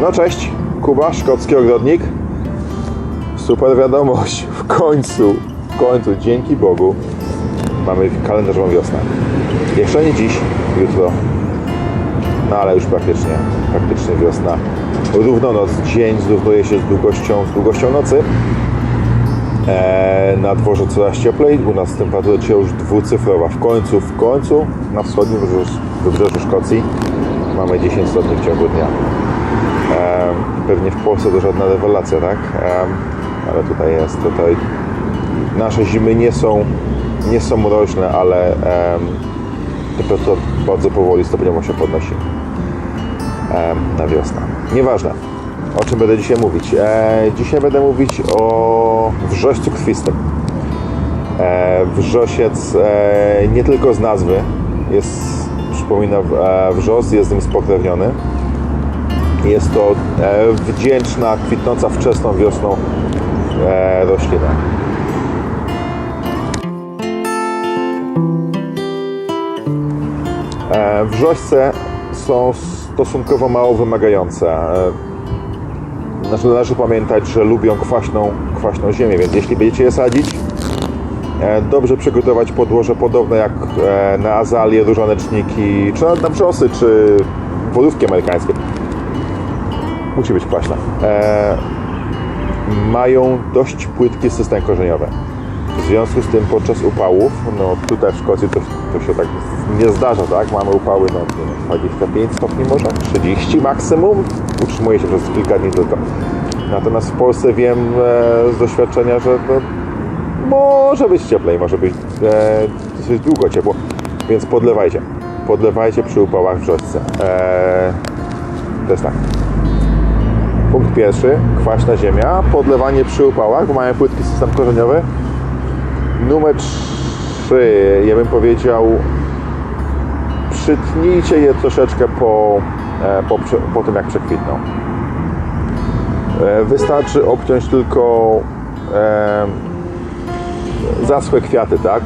No cześć, Kuba, szkocki ogrodnik. Super wiadomość, w końcu, w końcu, dzięki Bogu, mamy kalendarzową wiosnę. Jeszcze nie dziś, jutro, no ale już praktycznie, praktycznie wiosna. Równonoc, dzień zrównuje się z długością, z długością nocy. Eee, na dworze coraz cieplej, u nas temperatura dzisiaj już dwucyfrowa. W końcu, w końcu na wschodnim wybrzeżu, Szkocji mamy 10 stopni w ciągu dnia. Pewnie w Polsce to żadna rewelacja, tak? Ale tutaj jest, tutaj nasze zimy nie są, nie są mroźne, ale em, temperatura bardzo powoli stopniowo się podnosi na wiosnę. Nieważne, o czym będę dzisiaj mówić. E, dzisiaj będę mówić o wrzoścu krwistym. E, wrzosiec e, nie tylko z nazwy jest, przypomina wrzos, jest z nim spokrewniony. Jest to e, wdzięczna, kwitnąca wczesną wiosną e, roślina. E, wrzośce są stosunkowo mało wymagające. Znaczy należy pamiętać, że lubią kwaśną, kwaśną ziemię, więc jeśli będziecie je sadzić, dobrze przygotować podłoże podobne jak na azalie, różaneczniki, czy na wrzosy, czy wodówki amerykańskie. Musi być kwaśna. E, mają dość płytki system korzeniowy. W związku z tym podczas upałów, no tutaj w Szkocji to, to się tak nie zdarza, tak? Mamy upały no, wiem, 25 stopni może, 30 maksimum. Utrzymuje się przez kilka dni tylko. Natomiast w Polsce wiem e, z doświadczenia, że to może być cieplej, może być e, długo ciepło, więc podlewajcie. Podlewajcie przy upałach w wrzośce. E, to jest tak. Punkt pierwszy, kwaśna ziemia, podlewanie przy upałach, bo mają płytki system korzeniowy. Numer trzy, ja bym powiedział, przytnijcie je troszeczkę po, e, po, po tym, jak przekwitną. E, Wystarczy obciąć tylko e, zaschłe kwiaty, tak?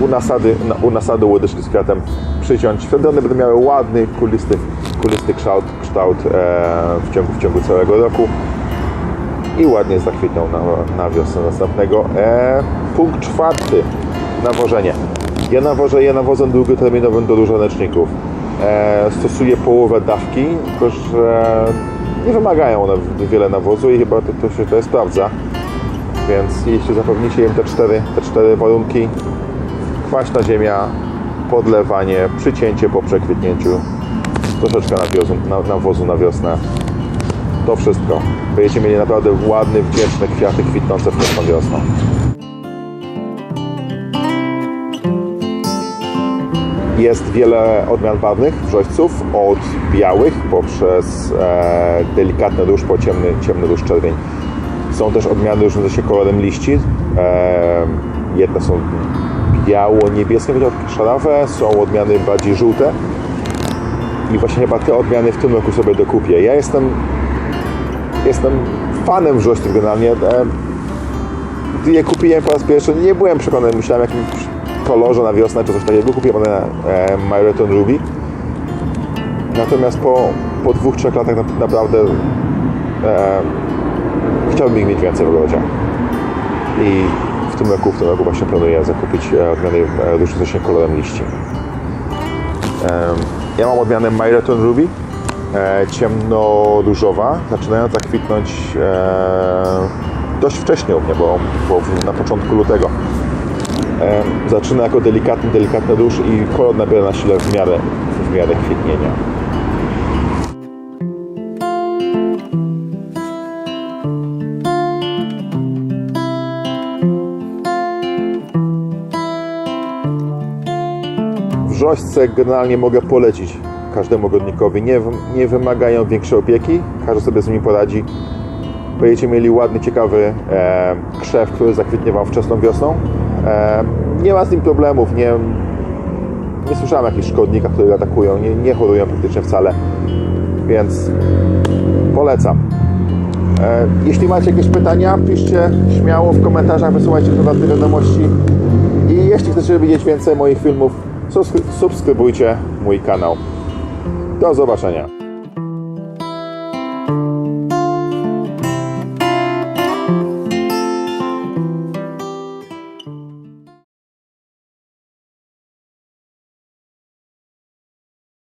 U nasady, na- u nasady łodyżki z kwiatem przyciąć. Wtedy one będą miały ładny, kulisty, kulisty kształt, kształt e, w, ciągu, w ciągu całego roku i ładnie zakwitną na, na wiosnę następnego. E, punkt czwarty. Nawożenie. Ja nawożę je nawozem długoterminowym do różaneczników. E, stosuję połowę dawki, tylko że nie wymagają one wiele nawozu i chyba to, to się to sprawdza. Więc jeśli zapewnicie im te cztery, te cztery warunki, kwaśna ziemia, podlewanie, przycięcie po przekwitnięciu, troszeczkę nawiozu, na, nawozu na wiosnę, to wszystko. Będziecie mieli naprawdę ładne, wdzięczne kwiaty kwitnące wczesną wiosną. Jest wiele odmian barwnych wrzośców, od białych poprzez e, delikatny róż po ciemny, ciemny róż czerwień. Są też odmiany różniące się kolorem liści. E, jedne są biało-niebieskie, chociaż szarawe, są odmiany bardziej żółte. I właśnie chyba te odmiany w tym roku sobie dokupię. Ja jestem jestem fanem wrzośni generalnie. E, Gdy je kupiłem po raz pierwszy, nie byłem przekonany, myślałem o jakimś kolorze na wiosnę czy coś takiego. Kupiłem one e, Myreton Ruby. Natomiast po, po dwóch, trzech latach na, naprawdę e, chciałbym ich mieć więcej w ogrodzie. I w tym roku, w tym roku właśnie planuję zakupić e, odmiany e, różniące się kolorem liści. Ja mam odmianę Myreton Ruby, e, ciemno-różowa, zaczynająca kwitnąć e, dość wcześnie u mnie, bo, bo na początku lutego. E, zaczyna jako delikatny, delikatny róż i kolor nabiera na sile w miarę, w miarę kwitnienia. Wrzośce generalnie mogę polecić każdemu ogrodnikowi. Nie, nie wymagają większej opieki, każdy sobie z nimi poradzi. Będziecie mieli ładny, ciekawy e, krzew, który zakwitnie Wam wczesną wiosną. E, nie ma z nim problemów, nie, nie słyszałem jakichś szkodnikach, które atakują, nie, nie chorują praktycznie wcale, więc polecam. E, jeśli macie jakieś pytania, piszcie śmiało w komentarzach, wysyłajcie prywatne wiadomości. I jeśli chcecie widzieć więcej moich filmów, subskrybujcie mój kanał. Do zobaczenia.